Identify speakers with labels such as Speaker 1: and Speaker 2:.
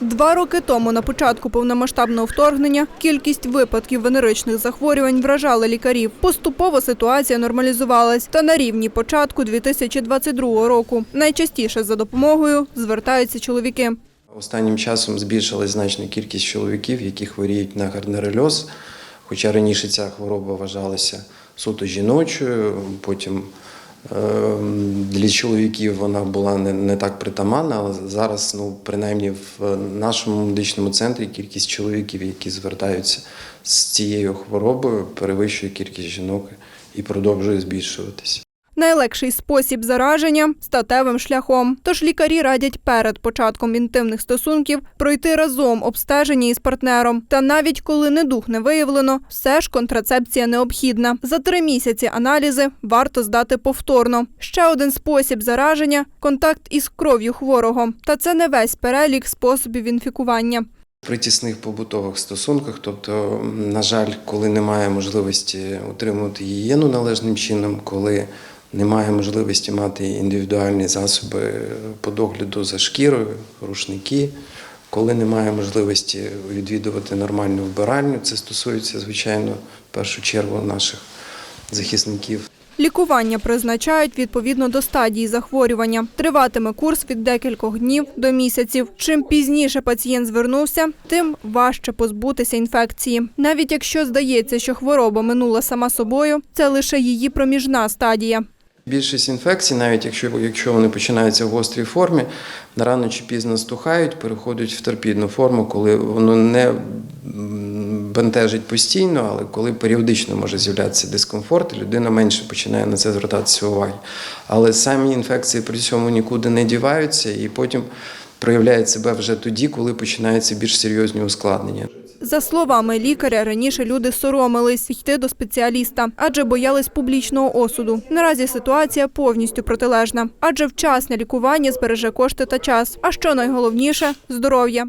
Speaker 1: Два роки тому, на початку повномасштабного вторгнення, кількість випадків венеричних захворювань вражала лікарів. Поступово ситуація нормалізувалась та на рівні початку 2022 року. Найчастіше за допомогою звертаються чоловіки.
Speaker 2: Останнім часом збільшилась значна кількість чоловіків, які хворіють на гарднерольоз, хоча раніше ця хвороба вважалася суто жіночою, потім для чоловіків вона була не, не так притаманна, але зараз, ну, принаймні в нашому медичному центрі кількість чоловіків, які звертаються з цією хворобою, перевищує кількість жінок і продовжує збільшуватися.
Speaker 1: Найлегший спосіб зараження статевим шляхом. Тож лікарі радять перед початком інтимних стосунків пройти разом обстеження із партнером. Та навіть коли недух не виявлено, все ж контрацепція необхідна. За три місяці аналізи варто здати повторно. Ще один спосіб зараження контакт із кров'ю хворого. Та це не весь перелік способів інфікування.
Speaker 2: При тісних побутових стосунках, тобто, на жаль, коли немає можливості утримувати гігієну належним чином, коли немає можливості мати індивідуальні засоби по догляду за шкірою, рушники, коли немає можливості відвідувати нормальну вбиральню, це стосується, звичайно, в першу чергу наших захисників.
Speaker 1: Лікування призначають відповідно до стадії захворювання. Триватиме курс від декількох днів до місяців. Чим пізніше пацієнт звернувся, тим важче позбутися інфекції. Навіть якщо здається, що хвороба минула сама собою, це лише її проміжна стадія.
Speaker 2: Більшість інфекцій, навіть якщо, якщо вони починаються в гострій формі, рано чи пізно стухають, переходять в торпідну форму, коли воно не бентежить постійно, але коли періодично може з'являтися дискомфорт, людина менше починає на це звертатися уваги. Але самі інфекції при цьому нікуди не діваються і потім проявляють себе вже тоді, коли починаються більш серйозні ускладнення.
Speaker 1: За словами лікаря, раніше люди соромились йти до спеціаліста, адже боялись публічного осуду. Наразі ситуація повністю протилежна, адже вчасне лікування збереже кошти та час. А що найголовніше здоров'я.